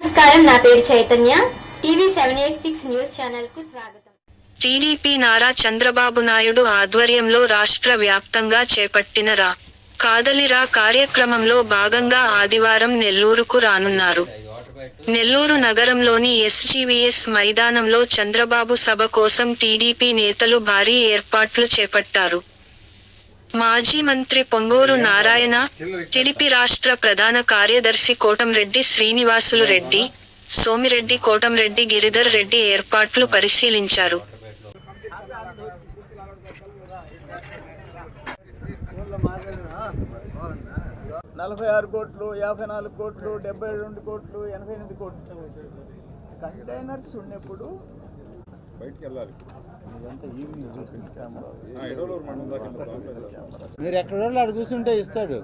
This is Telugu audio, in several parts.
నమస్కారం నా పేరు Chaitanya. TV seven eight six news ఛానల్కు స్వాగతం. టీడీపీ నారా చంద్రబాబు నాయుడు ఆధ్వర్యంలో రాష్ట్ర వ్యాప్తంగా చేపట్టిన రా కాదలిరా కార్యక్రమంలో భాగంగా ఆదివారం నెల్లూరుకు రానున్నారు. నెల్లూరు నగరంలోని ఎస్జీవీఎస్ మైదానంలో చంద్రబాబు సభ కోసం టీడీపీ నేతలు భారీ ఏర్పాట్లు చేపట్టారు. మాజీ మంత్రి పొంగూరు నారాయణ టిడిపి రాష్ట్ర ప్రధాన కార్యదర్శి కోటంరెడ్డి శ్రీనివాసులు రెడ్డి సోమిరెడ్డి కోటంరెడ్డి గిరిధర్ రెడ్డి ఏర్పాట్లు పరిశీలించారు. నలభై ఆరు కోట్లు యాభై నాలుగు కోట్లు డెబ్బై రెండు కోట్లు ఎనభై ఎనిమిది కోట్లు. కంటైనర్స్ ఉన్నప్పుడు బయటికి వెళ్ళాలి. మీరు ఎక్కడ అక్కడ కూర్చుంటే ఇస్తాడు.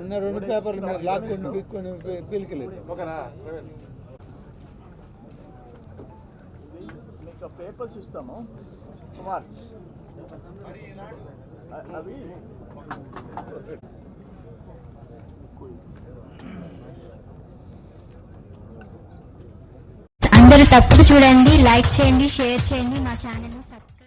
ఉన్న రెండు పేపర్లు మీరు లాక్కొని పీక్కొని పీలికలేదు. మీకు పేపర్స్ ఇస్తాము. కుమార్. అవి అందరూ తప్పుడు చూడండి లైక్ చేయండి షేర్ చేయండి మా ఛానల్ని సబ్స్క్రైబ్